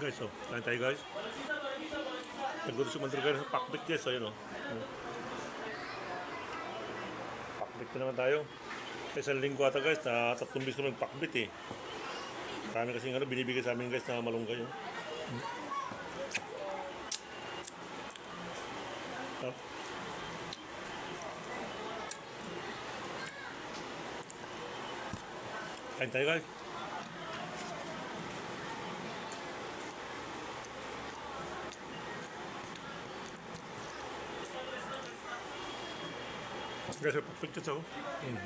Guys, oh. Kain tayo guys. Nagluto si Mandro guys ng pakbit guys. Ayun oh. Hmm. Pakbit na naman tayo. Sa isang linggo ata guys, na tatlong bis kami pakbit eh. Marami kasi ano, binibigay sa amin guys na malunggay. Oh. Hmm. Oh. Kain tayo guys. Guys, pagpicture ako. Mm.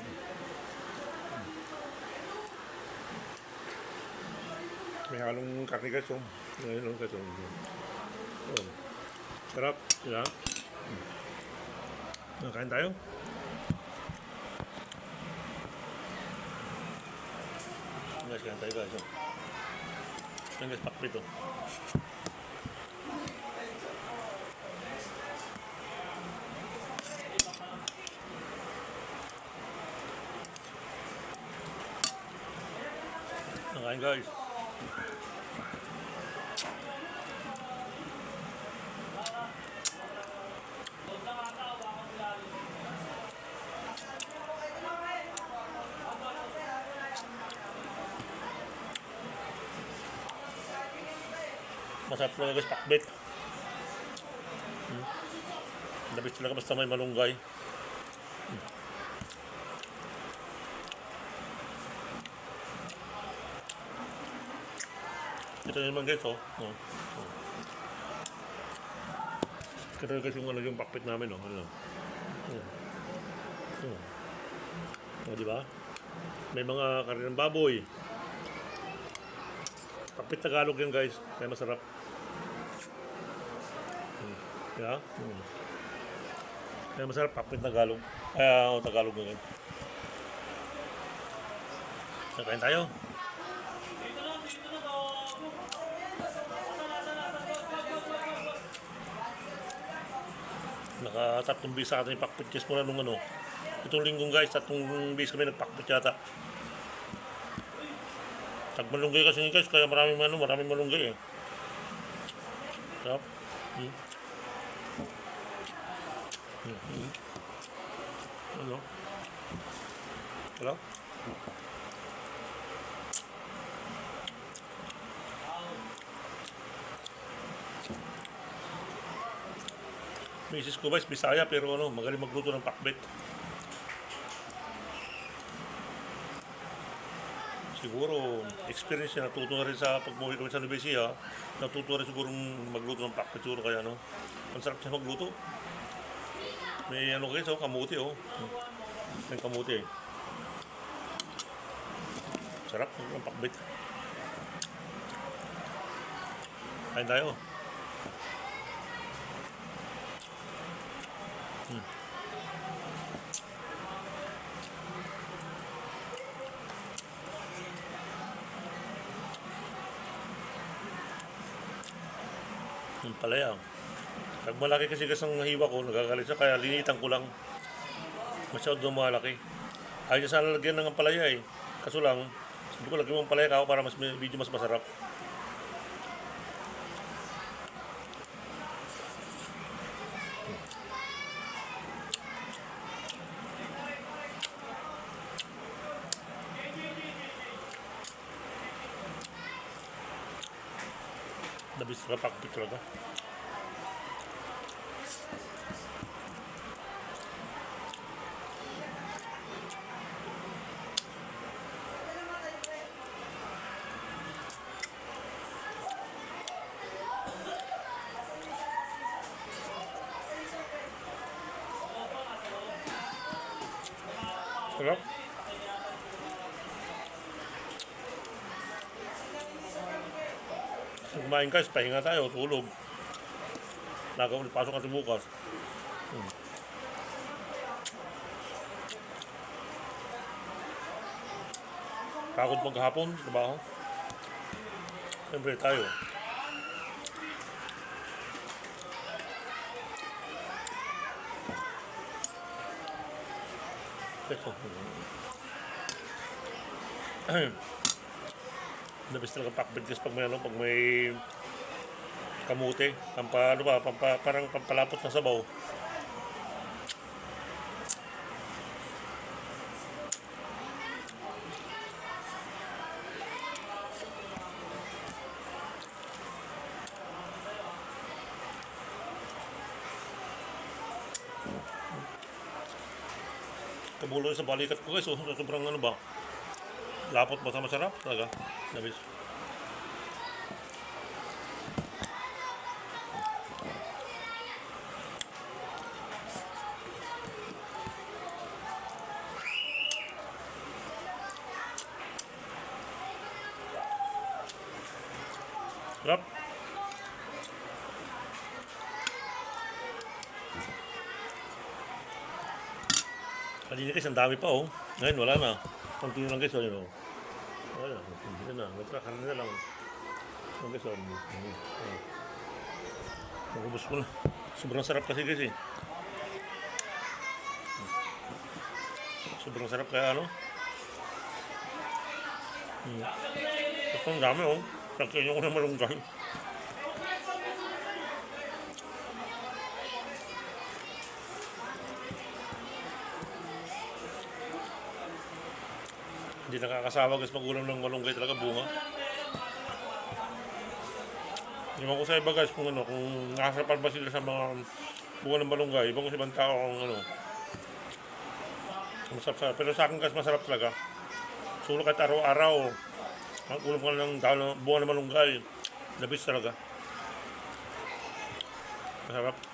May halong karne guys. Oh. Ngayon lang guys. Oh. Oh. Sarap. Diba? Mm. Kain tayo. Guys, kain tayo guys. Guys, Kain guys. Masarap talaga guys, pakbit. Hmm. Labis talaga basta may malunggay. Ito naman guys, oh. oh. oh. Ito guys yung ano yung pakpit namin, oh. Ano. Oh. Oh. Oh, di ba? May mga karne ng baboy. Pakpit Tagalog yan guys. Kaya masarap. Hmm. Yeah? Hmm. Kaya masarap pakpit Tagalog. Kaya oh, Tagalog ngayon. Nakain tayo. Nakatatlong bis sa ating pakpit kes muna nung ano. Itong linggong guys, tatlong bis kami nagpakpit yata. Tagmalunggay kasi guys, kaya maraming ano, maraming malunggay eh. Sarap. Hmm. Hmm. Hmm. Ano? Hello? Misis ko guys, Bisaya pero ano, magaling magluto ng pakbet. Siguro, experience niya, natuto na rin sa pagbuhay kami sa Nubesia. Natuto rin siguro magluto ng pakbet siguro kaya ano. Ang sarap siya magluto. May ano guys, oh, kamuti oh. May kamuti. Sarap ng pakbet. Kain tayo. Yung palaya. Pag malaki kasi kasi ang hiwa ko, nagagalit siya, kaya linitan ko lang. Masyado malaki. Ayaw niya sana lagyan ng palaya eh. Kaso lang, hindi ko lagyan mo ang palaya kako para mas medyo mas masarap. Labis ka pakpit talaga. Sarap. Kumain guys, pahinga tayo, tulog. Nagaw ulit pasok natin bukas. Hmm. Pagod maghapon, trabaho. Siyempre tayo. Ito. Nabis talaga pakbet kasi pag may ano, pag may kamote, pampa, ano ba, pampa, parang pampalapot na sabaw. Kabulo sa balikat ko guys, oh, sobrang ano ba, lapot ba sa masarap talaga. Nabis. Sarap. Kanina guys, ang dami pa oh. Ngayon wala na. Konti lang guys, oh, oh. Wala, na. Nagkakaroon lang. Ang guys, oh. Mm, oh. Nakubos ko na. Sobrang sarap kasi eh. Sobrang sarap kaya ano. Hmm. Tapos ang dami oh. Nagkain ko na malunggay. Hindi nakakasawa guys magulam ng malunggay talaga bunga. Ewan ko sa iba guys kung ano, kung nakasapal ba sila sa mga bunga ng malunggay. Ibang sa ibang tao kung ano. Masarap sa Pero sa akin guys masarap talaga. Sulo kahit araw-araw. Ang ulam ko dahon ng bunga ng malunggay. Labis talaga. Masarap.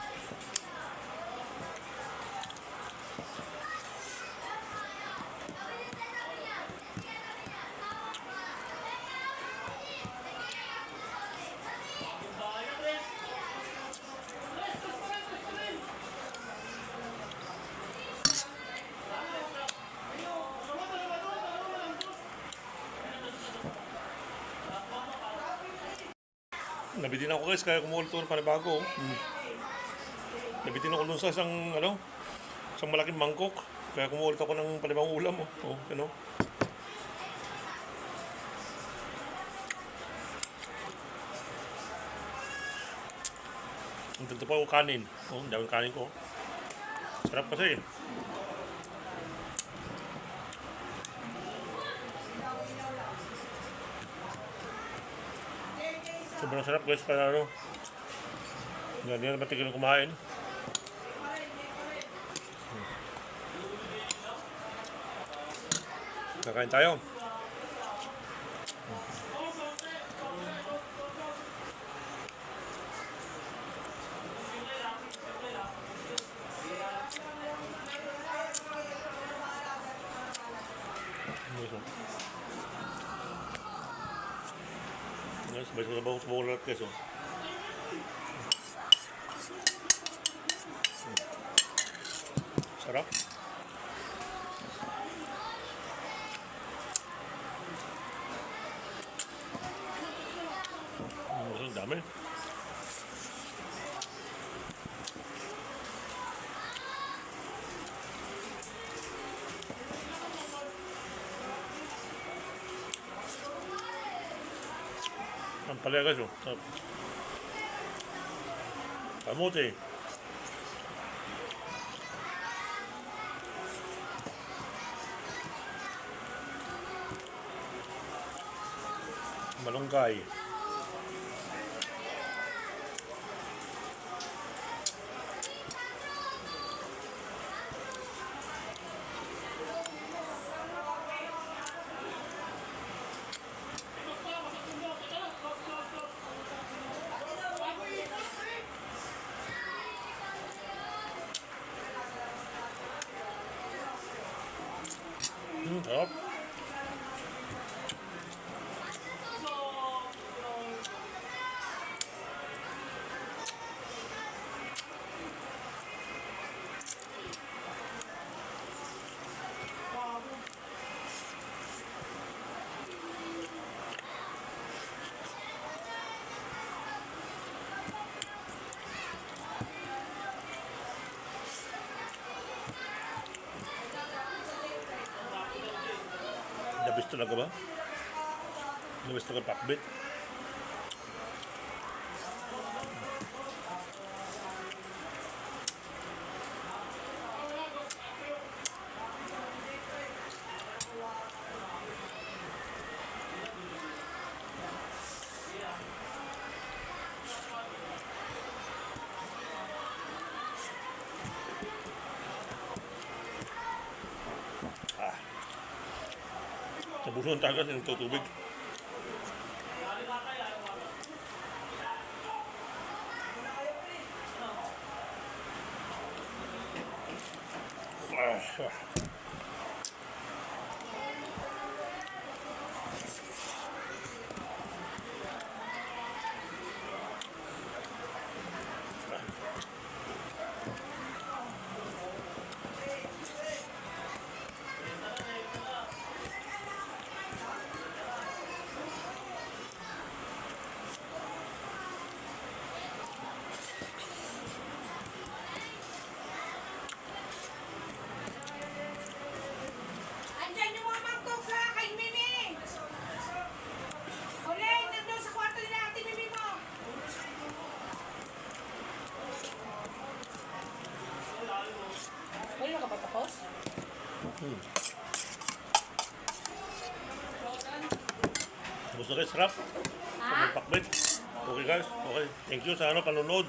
Nabitin ako guys, kaya kumuha ito ng panibago. Mm. Nabitin ako dun sa isang, ano, isang malaking mangkok. Kaya kumuha ulit ako ng panibagong ulam. Oh, oh ano. Ang dito pa ako kanin. Oh, ang daming kanin ko. Sarap kasi. Sobrang sarap guys para ano. Hindi na matigil kumain. Kakain tayo. Yes, sabay sa sabaw, sabaw lahat guys oh. Sarap. Mm, Ang dami. Ang palaya guys oh. Sarap. Kamote. Malunggay. Mm, sarap. Nabis talaga ba? Nabis talaga pakbit. Nabusuhan tayo kasi nagtutubig. Ah, ah. Andyan yung mga mangkok sa kay Mimi. Uli, nandun sa kwarto nila ate Mimi mo. Wala ka ba tapos? Rin, sarap. Ha? Pakbit. Okay guys, okay. Thank you sa ano, panonood.